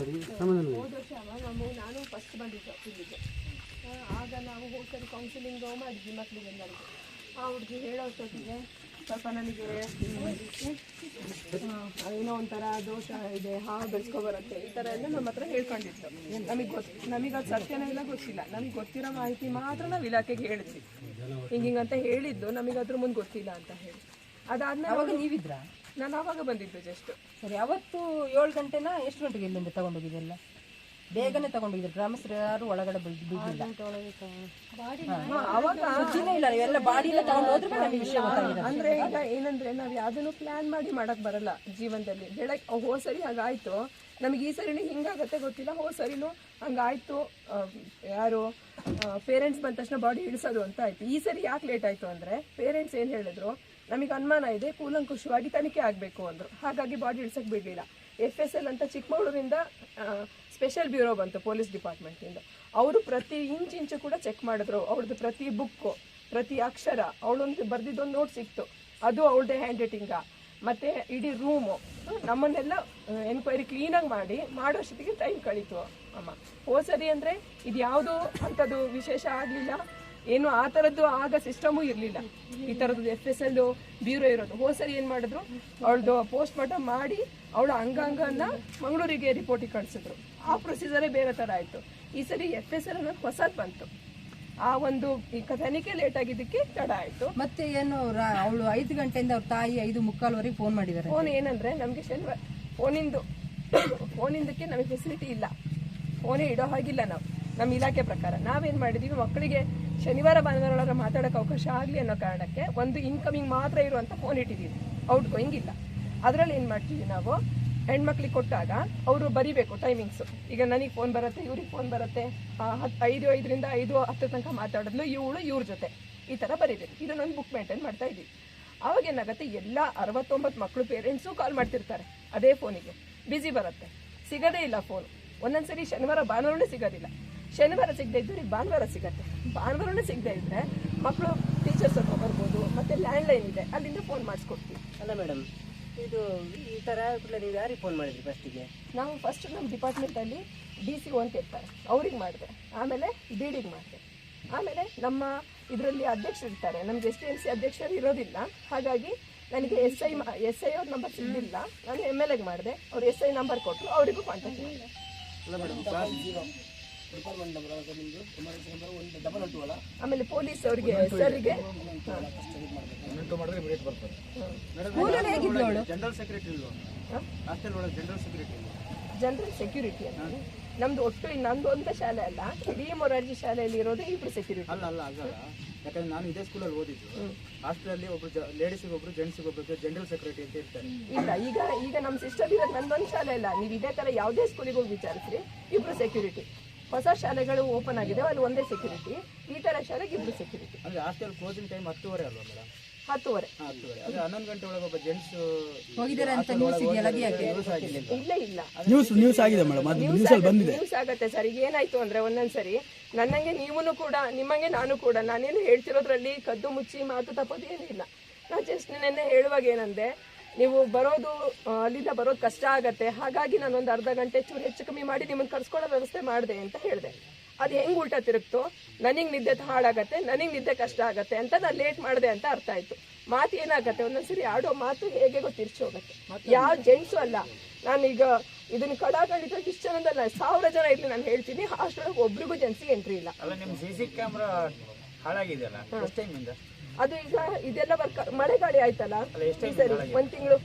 ಮಾತಾಡಿ ಸಮಾಧಾನ ಹೋದ ವರ್ಷ ನಾವು ನಾನು ಫಸ್ಟ್ ಬಂದಿದ್ದು ಇಲ್ಲಿಗೆ. ಆ, ಆಗ ನಾವು ಹೋಗ್ತಾರೆ ಕೌನ್ಸಿಲಿಂಗ್ ಮಾಡಿದ್ವಿ ಮಕ್ಕಳಿಗೆಲ್ಲರಿಗೂ ಆ ಹುಡುಗಿ ಹೇಳೋಷ್ಟೊತ್ತಿಗೆ ಸ್ವಲ್ಪ ನನಗೆ ಏನೋ ಒಂಥರ ದೋಷ ಇದೆ ಹಾವು ಬೆಳೆಸ್ಕೊ ಬರುತ್ತೆ ಈ ಥರ ಎಲ್ಲ ನಮ್ಮ ಹತ್ರ ಹೇಳ್ಕೊಂಡಿತ್ತು ನಮಗೆ ಗೊತ್ತು ನಮಗೆ ಅದು ಸತ್ಯನೇ ಇಲ್ಲ ಗೊತ್ತಿಲ್ಲ. ನಮಗೆ ಗೊತ್ತಿರೋ ಮಾಹಿತಿ ಮಾತ್ರ ನಾವು ಇಲಾಖೆಗೆ ಹೇಳಿದ್ವಿ ಹಿಂಗಿಂಗಂತ ಹೇಳಿದ್ದು ನಮಗೆ ಅದ್ರ ಮುಂದೆ ಗೊತ್ತಿಲ್ಲ ಅಂತ ಹೇಳಿ. ಅದಾದ್ಮೇಲೆ ಅವಾಗ ನೀವಿದ್ರ? ನಾನು ಆವಾಗ ಬಂದಿದ್ದು ಜಸ್ಟ್ ಸರಿ ಅವತ್ತು ಏಳು ಗಂಟೆನ ಎಷ್ಟು ಗಂಟೆಗೆ ಇಲ್ಲಿಂದ ತಗೊಂಡೋಗಿದ್ದೆಲ್ಲ? ಬೇಗನೆ ತಗೊಂಡೋಗಿದ್ರು. ಗ್ರಾಮಸ್ಥರು ಯಾರು ಒಳಗಡೆ ಅವಾಗ ಸುದ್ದಿನೇ ಇಲ್ಲ ಬಾಡಿ ಎಲ್ಲ ತಗೊಂಡು ಹೋದ್ರೆ ನಮಗೆ ವಿಷಯ ಗೊತ್ತಾಗಿದೆ ಅಂದ್ರೆ ಈಗ ಏನಂದ್ರೆ ನಾವ್ ಯಾವ್ದನ್ನು ಪ್ಲಾನ್ ಮಾಡಿ ಮಾಡಕ್ ಬರಲ್ಲ ಜೀವನದಲ್ಲಿ. ಬೆಳಗ್ಗೆ ಹೋ ಸರಿ ಹಾಗಾಯ್ತು. ನಮ್ಗೆ ಈ ಸರಿನೂ ಹಿಂಗಾಗತ್ತೆ ಗೊತ್ತಿಲ್ಲ. ಹೋ ಸರಿನೂ ಹಂಗಾಯ್ತು. ಆ, ಯಾರು ಪೇರೆಂಟ್ಸ್ ಬಂದ ತಕ್ಷಣ ಬಾಡಿ ಇಳಿಸೋದು ಅಂತ ಆಯ್ತು. ಈ ಸರಿ ಯಾಕೆ ಲೇಟ್ ಆಯ್ತು ಅಂದ್ರೆ ಪೇರೆಂಟ್ಸ್ ಏನ್ ಹೇಳಿದ್ರು? ನಮಗೆ ಅನುಮಾನ ಇದೆ, ಕೂಲಂಕುಷವಾಗಿ ತನಿಖೆ ಆಗಬೇಕು ಅಂದರು. ಹಾಗಾಗಿ ಬಾಡಿ ಇಳಿಸೋಕ್ಕೆ ಬಿಡಲಿಲ್ಲ. ಎಫ್ ಎಸ್ ಎಲ್ ಅಂತ ಚಿಕ್ಕಮಗಳೂರಿಂದ ಸ್ಪೆಷಲ್ ಬ್ಯೂರೋ ಬಂತು ಪೊಲೀಸ್ ಡಿಪಾರ್ಟ್ಮೆಂಟಿಂದ ಅವರು ಪ್ರತಿ ಇಂಚು ಇಂಚು ಕೂಡ ಚೆಕ್ ಮಾಡಿದ್ರು. ಅವ್ರದ್ದು ಪ್ರತಿ ಬುಕ್ಕು ಪ್ರತಿ ಅಕ್ಷರ, ಅವಳೊಂದು ಬರೆದಿದ್ದೊಂದು ನೋಟ್ ಸಿಕ್ತು. ಅದು ಅವಳದೇ ಹ್ಯಾಂಡ್ ರೈಟಿಂಗ ಮತ್ತು ಇಡೀ ರೂಮು ನಮ್ಮನ್ನೆಲ್ಲ ಎನ್ಕ್ವೈರಿ ಕ್ಲೀನಾಗಿ ಮಾಡಿ ಮಾಡೋಷ್ಟೊತ್ತಿಗೆ ಟೈಮ್ ಕಳೀತು ಅಮ್ಮ. ಓ ಸರಿ ಅಂದರೆ ಇದು ಯಾವುದು ಅಂಥದ್ದು ವಿಶೇಷ ಆಗಲಿಲ್ಲ. ಏನು ಆ ಥರದ್ದು ಆಗ ಸಿಸ್ಟಮು ಇರಲಿಲ್ಲ. ಈ ಥರದ್ದು ಎಫ್ ಎಸ್ ಎಲ್ ಬ್ಯೂರೋ ಇರೋದು. ಹೋ ಸರಿ ಏನು ಮಾಡಿದ್ರು? ಅವಳದು ಪೋಸ್ಟ್ ಮಾರ್ಟಮ್ ಮಾಡಿ ಅವಳ ಅಂಗಾಂಗನ ಮಂಗಳೂರಿಗೆ ರಿಪೋರ್ಟಿಗೆ ಕಳಿಸಿದ್ರು. ಆ ಪ್ರೊಸೀಜರೇ ಬೇರೆ ಥರ ಆಯಿತು. ಈ ಸರಿ ಎಫ್ ಎಸ್ ಎಲ್ ಅನ್ನೋದು ಹೊಸದು ಬಂತು. ಆ ಒಂದು ಈ ತನಿಖೆ ಲೇಟ್ ಆಗಿದ್ದಕ್ಕೆ ತಡ ಆಯ್ತು. ಮತ್ತೆ ಏನು ಅವಳು ಐದು ಗಂಟೆಯಿಂದ ಅವ್ರ ತಾಯಿ ಐದು ಮುಕ್ಕಾಲ್ವರೆಗೆ ಫೋನ್ ಮಾಡಿದ್ದಾರೆ ಫೋನ್ ಏನಂದ್ರೆ ನಮಗೆ ಶನಿವಾರ ಫೋನಿಂದು ಫೋನಿಂದಕ್ಕೆ ನಮಗೆ ಫೆಸಿಲಿಟಿ ಇಲ್ಲ. ಫೋನೇ ಇಡೋ ಹಾಗಿಲ್ಲ ನಾವು. ನಮ್ಮ ಇಲಾಖೆ ಪ್ರಕಾರ. ನಾವೇನು ಮಾಡಿದೀವಿ ಮಕ್ಕಳಿಗೆ ಶನಿವಾರ ಭಾನುವಾರ ಮಾತಾಡೋಕೆ ಅವಕಾಶ ಆಗಲಿ ಅನ್ನೋ ಕಾರಣಕ್ಕೆ ಒಂದು ಇನ್ಕಮಿಂಗ್ ಮಾತ್ರ ಇರುವಂಥ ಫೋನ್ ಇಟ್ಟಿದ್ದೀವಿ. ಔಟ್ ಗೋಯಿಂಗ್ ಇಲ್ಲ. ಅದರಲ್ಲಿ ಏನು ಮಾಡ್ತೀವಿ ನಾವು? ಹೆಣ್ಮಕ್ಳಿಗೆ ಕೊಟ್ಟಾಗ ಅವರು ಬರಿಬೇಕು ಟೈಮಿಂಗ್ಸು ಈಗ ನನಗೆ ಫೋನ್ ಬರುತ್ತೆ, ಇವ್ರಿಗೆ ಫೋನ್ ಬರುತ್ತೆ. ಹತ್ತು ಐದು, ಐದರಿಂದ ಐದು, ಹತ್ತು ತನಕ ಮಾತಾಡಿದ್ಲು ಇವಳು ಇವ್ರ ಜೊತೆ. ಈ ಥರ ಬರಿಬೇಕು. ಇದನ್ನೊಂದು ಬುಕ್ ಮೇಂಟೈನ್ ಮಾಡ್ತಾ ಇದ್ದೀವಿ ಆವಾಗ ಏನಾಗುತ್ತೆ? ಎಲ್ಲ ಅರವತ್ತೊಂಬತ್ತು ಮಕ್ಕಳು ಪೇರೆಂಟ್ಸು ಕಾಲ್ ಮಾಡ್ತಿರ್ತಾರೆ ಅದೇ ಫೋನಿಗೆ ಬ್ಯುಸಿ ಬರುತ್ತೆ. ಸಿಗೋದೇ ಇಲ್ಲ ಫೋನು ಒಂದೊಂದು ಸರಿ ಶನಿವಾರ, ಭಾನುವಾರನೇ ಸಿಗೋದಿಲ್ಲ. ಶನಿವಾರ ಸಿಗದೆ ಇದ್ದು ಭಾನುವಾರ ಸಿಗತ್ತೆ. ಭಾನುವಾರನೂ ಸಿಗದೆ ಇದ್ರೆ ಮಕ್ಕಳು ಟೀಚರ್ಸ್ ಹತ್ರ ಬರ್ಬೋದು ಮತ್ತೆ ಲ್ಯಾಂಡ್ಲೈನ್ ಇದೆ. ಅಲ್ಲಿಂದ ಫೋನ್ ಮಾಡಿಸ್ಕೊಡ್ತೀವಿ. ಅಲ್ಲ ಮೇಡಮ್ ಇದು ಈ ಥರ ನೀವು ಯಾರಿಗೆ ಫೋನ್ ಮಾಡಿದ್ರಿ ಫಸ್ಟಿಗೆ ನಾವು ಫಸ್ಟ್ ನಮ್ಮ ಡಿಪಾರ್ಟ್ಮೆಂಟಲ್ಲಿ ಡಿ ಸಿ ಅಂತ ಇರ್ತಾರೆ. ಅವ್ರಿಗೆ ಮಾಡಿದೆ. ಆಮೇಲೆ ಡಿ ಡಿಗೆ ಮಾಡಿದೆ. ಆಮೇಲೆ ನಮ್ಮ ಇದರಲ್ಲಿ ಅಧ್ಯಕ್ಷರು ಇರ್ತಾರೆ. ನಮ್ಗೆ ಎಸ್ ಟಿ ಎಲ್ ಸಿ ಅಧ್ಯಕ್ಷರು ಇರೋದಿಲ್ಲ. ಹಾಗಾಗಿ ನನಗೆ ಎಸ್ ಐ ಎಸ್ ಐ ಅವ್ರ ನಂಬರ್ ಸಿಗಲಿಲ್ಲ. ನಾನು ಎಂ ಎಲ್ ಎಗೆ ಮಾಡಿದೆ. ಅವ್ರು ಎಸ್ ಐ ನಂಬರ್ ಕೊಟ್ಟರು ಅವರಿಗೂ ಕಾಂಟ್ಯಾಕ್ಟ್ ಮಾಡಿದೆ. ಅಲ್ಲ ನಿಮ್ಮದು ಎಮರ್ಜೆನ್ಸಿ ನಂಬರ್ ಒಂದು ಡಬಲ್ ಅಲ್ಲ ಆಮೇಲೆ ಪೊಲೀಸ್ ಅವರಿಗೆ ಸರ್ಗೆ? ಮಾಡಿದ್ರೆ ಇಮಿಡಿಯೇಟ್ ಬರ್ತಾರೆ ಸ್ಕೂಲಲ್ಲಿ ಹೇಗಿದ್ಲು ಅವಳು? ಜನರಲ್ ಸೆಕ್ರೆಟರಿ ಇಲ್ವಾ? ಹಾಸ್ಟೆಲ್ ಒಳಗೆ ಜನರಲ್ ಸೆಕ್ರೆಟರಿ ಜನರಲ್ ಸೆಕ್ಯೂರಿಟಿ ಅಂತ ನಮ್ದು ಒಟ್ಟು ನಂದು ಒಂದೇ ಶಾಲೆ ಅಲ್ಲ. ಇಡೀ ಮೊರಾರ್ಜಿ ಶಾಲೆಯಲ್ಲಿ ಇರೋದು ಇಬ್ರು ಸೆಕ್ಯೂರಿಟಿ ಅಲ್ಲ ಅಲ್ಲ ಯಾಕಂದ್ರೆ ನಾನು ಇದೇ ಸ್ಕೂಲಲ್ಲಿ ಓದಿದ್ದು. ಹಾಸ್ಟೆಲಲ್ಲಿ ಒಬ್ರು ಲೇಡೀಸಿಗೆ ಒಬ್ರು ಜೆಂಟ್ಸಿಗೆ ಒಬ್ರು ಜನರಲ್ ಸೆಕ್ರೆಟರಿ ಅಂತ ಇರ್ತಾರೆ. ಇಲ್ಲ ಈಗ ಈಗ ನಮ್ಮ ಸಿಸ್ಟರ್ ಇರೋದು ನಂದೊಂದು ಶಾಲೆ ಅಲ್ಲ. ನೀವು ಇದೇ ತರ ಯಾವುದೇ ಸ್ಕೂಲಿಗೆ ಹೋಗಿ ವಿಚಾರಿಸ್ರಿ ಇಬ್ರು ಸೆಕ್ಯೂರಿಟಿ ಹೊಸ ಶಾಲೆಗಳು ಓಪನ್ ಆಗಿದೆ ಅಲ್ಲಿ ಒಂದೇ ಸೆಕ್ಯೂರಿಟಿ ಈ ತರ ಶಾಲೆಗೆ ಇಬ್ರು ಸೆಕ್ಯೂರಿಟಿ ಅಂದ್ರೆ ಹಾಸ್ಟೆಲ್ ಕ್ಲೋಸಿಂಗ್ ಟೈಮ್ ಹತ್ತುವರೆ ಅಲ್ವಾ ಮೇಡಮ್ ಹತ್ತುವರೆ. ಹತ್ತುವರೆ. ಅಂದ್ರೆ ಹನ್ನೊಂದು ಗಂಟೆ ಒಳಗೆ ಒಬ್ಬ ಜೆಂಟ್ಸ್ ಹೋಗಿದ್ದಾರೆ ಅಂತ ನ್ಯೂಸ್ ಇದೆಯಲ್ಲ ಇಲ್ಲ ಇಲ್ಲ. ನ್ಯೂಸ್ ನ್ಯೂಸ್ ಆಗಿದೆ ಮೇಡಮ್ ಅದು ನ್ಯೂಸ್ ಬಂದಿದೆ. ನ್ಯೂಸ್ ಆಗುತ್ತೆ ಸರ್. ಈಗ ಏನಾಯ್ತು ಅಂದ್ರೆ ಒಂದೊಂದ್ಸರಿ ನನ್ನಂಗೆ ನೀವೂ ಕೂಡ ನಿಮ್ಮಂಗೆ ನಾನು ಕೂಡ ನಾನೇನು ಹೇಳ್ತಿರೋದ್ರಲ್ಲಿ ಕದ್ದು ಮುಚ್ಚಿ ಮಾತು ತಪ್ಪೋದು ಏನಿಲ್ಲ ನಾ ಜಸ್ಟ್ ನೆನ್ನೆ ಹೇಳುವಾಗ ಏನಂದೆ ನೀವು ಬರೋದು ಅಲ್ಲಿಂದ ಬರೋದು ಕಷ್ಟ ಆಗತ್ತೆ. ಹಾಗಾಗಿ ನಾನು ಒಂದು ಅರ್ಧ ಗಂಟೆ ಚೂರು ಹೆಚ್ಚು ಕಮ್ಮಿ ಮಾಡಿ ನಿಮ್ಮನ್ನು ಕರ್ಸ್ಕೊಳ್ಳೋ ವ್ಯವಸ್ಥೆ ಮಾಡಿದೆ ಅಂತ ಹೇಳಿದೆ. ಅದು ಹೆಂಗ್ ಉಲ್ಟಾ ತಿರುಗ್ತು? ನನಗೆ ನಿದ್ದೆ ಹಾಳಾಗತ್ತೆ ನನಗೆ ನಿದ್ದೆ ಕಷ್ಟ ಆಗತ್ತೆ ಅಂತ ನಾನು ಲೇಟ್ ಮಾಡಿದೆ ಅಂತ ಅರ್ಥ ಆಯ್ತು. ಮಾತು ಏನಾಗತ್ತೆ? ಒಂದೊಂದ್ಸರಿ ಆಡೋ ಮಾತು ಹೇಗೆ ತಿರ್ಚಿ ಹೋಗುತ್ತೆ ಯಾವ ಜೆಂಟ್ಸು ಅಲ್ಲ. ನಾನೀಗ ಇದನ್ನ ಕಡಾಖಂಡಿತ ಇಷ್ಟು ಜನದಲ್ಲ ಸಾವಿರ ಜನ ಇಲ್ಲಿ ನಾನು ಹೇಳ್ತೀನಿ. ಅಷ್ಟೊಳಗೆ ಒಬ್ರಿಗೂ ಜೆಂಟ್ಸಿಗೆ ಎಂಟ್ರಿ ಇಲ್ಲ. ಅಲ್ಲ ಅದು ಈಗ ಇದೆಲ್ಲ ವರ್ಕ್ ಮಳೆಗಾಳಿ ಆಯ್ತಲ್ಲ? ಸರಿ ಒಂದ್ ತಿಂಗಳು.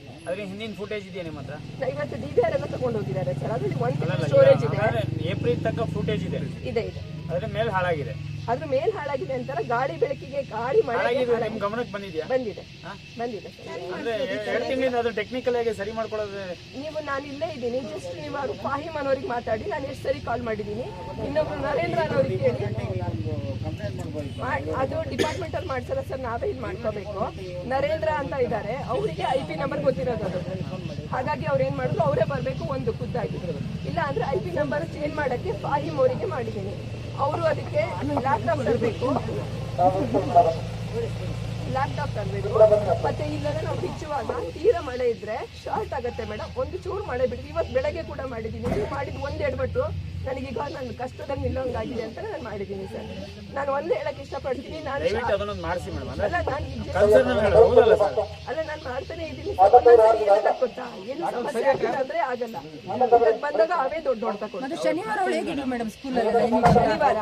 ಹಿಂದಿನ ಫುಟೇಜ್ ಇದೆಯಾ ನಿಮ್ಮ ಹತ್ರ? ಇವತ್ತು ಡಿ ಬಿ ಆರ್ ಎಲ್ಲ ತಗೊಂಡು ಹೋಗಿದ್ದಾರೆ ಸರ್. ಅದ್ರಲ್ಲಿ ಒಂದ್ ತಿಂಗಳು ಸ್ಟೋರೇಜ್ ಇದೆ. ಏಪ್ರಿಲ್ ತನಕ ಫುಟೇಜ್ ಇದೆ. ಇದೆ ಇದೆ. ಅದ್ರ ಮೇಲೆ ಹಾಳಾಗಿದೆ. ಅದ್ರ ಮೇಲ್ ಹಾಳಾಗಿದೆ ಅಂತಾರ ಗಾಳಿ ಬೆಳಕಿಗೆ ಗಾಳಿ ಮಳೆ. ನಿಮ್ ಗಮನಕ್ಕೆ ಬಂದಿದ್ಯಾ? ಬಂದಿದೆ? ಬಂದಿದೆ ಎರಡು ತಿಂಗಳಿಂದ ಅದು ಟೆಕ್ನಿಕಲ್ ಆಗಿ ಸರಿ ಮಾಡ್ಕೊಳ್ಳೋದು ನೀವು ನಾನು ಇಲ್ಲೇ ಇದ್ದೀನಿ. ಜಸ್ಟ್ ನೀವು ಅವರು ಫಾಹಿಮ್ ಅನ್ನೋರಿಗೆ ಮಾತಾಡಿ. ನಾನು ಎಷ್ಟು ಸರಿ ಕಾಲ್ ಮಾಡಿದ್ದೀನಿ. ಇನ್ನೊಬ್ರು ನರೇಂದ್ರ ಅನ್ನೋರಿಗೆ ಕೇಳಿ. ಅದು ಡಿಪಾರ್ಟ್ಮೆಂಟ್ ಅಲ್ಲಿ ಮಾಡ್ಸಲ್ಲ ಸರ್, ನಾವೇ ಇಲ್ಲಿ ಮಾಡ್ಕೋಬೇಕು. ನರೇಂದ್ರ ಅಂತ ಇದ್ದಾರೆ ಅವರಿಗೆ ಐ ಪಿ ನಂಬರ್ ಗೊತ್ತಿರೋದು ಅದು. ಹಾಗಾಗಿ ಅವ್ರು ಏನ್ ಮಾಡಿದ್ರು, ಅವರೇ ಬರಬೇಕು ಒಂದು ಖುದ್ದಾಗಿ. ಇಲ್ಲ ಅಂದ್ರೆ ಐ ಪಿ ನಂಬರ್ ಚೇಂಜ್ ಮಾಡಕ್ಕೆ ಫಾಹಿಮ್ ಅವರಿಗೆ ಮಾಡಿದ್ದೀನಿ. ಅವರು ಅದಕ್ಕೆ ಲ್ಯಾಪ್ಟಾಪ್ ತರಬೇಕು. ಲ್ಯಾಪ್ಟಾಪ್ ತರಬೇಕು. ಮತ್ತೆ ಇಲ್ಲದೆ ನಾವು ಬಿಚ್ಚುವಾಗ ತೀರಾ ಮಳೆ ಇದ್ರೆ ಶಾರ್ಟ್ ಆಗುತ್ತೆ ಮೇಡಮ್ ಒಂದು ಚೂರು ಮಳೆ ಬಿಡಿ ಇವತ್ತು ಬೆಳಗ್ಗೆ ಕೂಡ ಮಾಡಿದ್ದೀನಿ ಮಾಡಿದ್ ಒಂದ್ ಎಡ್ಬಟ್ಟು ನನಗೀಗ ನನ್ನ ಕಷ್ಟದಲ್ಲಿ ನಿಲ್ಲೋಂಗಾಗಿದೆ ಅಂತ ನಾನು ಮಾಡಿದ್ದೀನಿ ಸರ್. ನಾನು ಒಂದು ಹೇಳಕ್ ಇಷ್ಟಪಡ್ತೀನಿ. ನಾನು ಅಲ್ಲ ನಾನು ಈಗ ಅಲ್ಲ ನಾನು ಮಾಡ್ತಾನೆ ಇದ್ದೀನಿ ಗೊತ್ತಾ? ಏನು ಸಮಸ್ಯೆ ಆಗಿಲ್ಲ. ಅಂದ್ರೆ ಆಗಲ್ಲ. ಬಂದಾಗ ಅವೇ ದೊಡ್ಡ ದೊಡ್ಡ ತಗೊಂಡು ಮತ್ತೆ ಶನಿವಾರ ಮೇಡಮ್ ಸ್ಕೂಲಲ್ಲಿ ಶನಿವಾರ?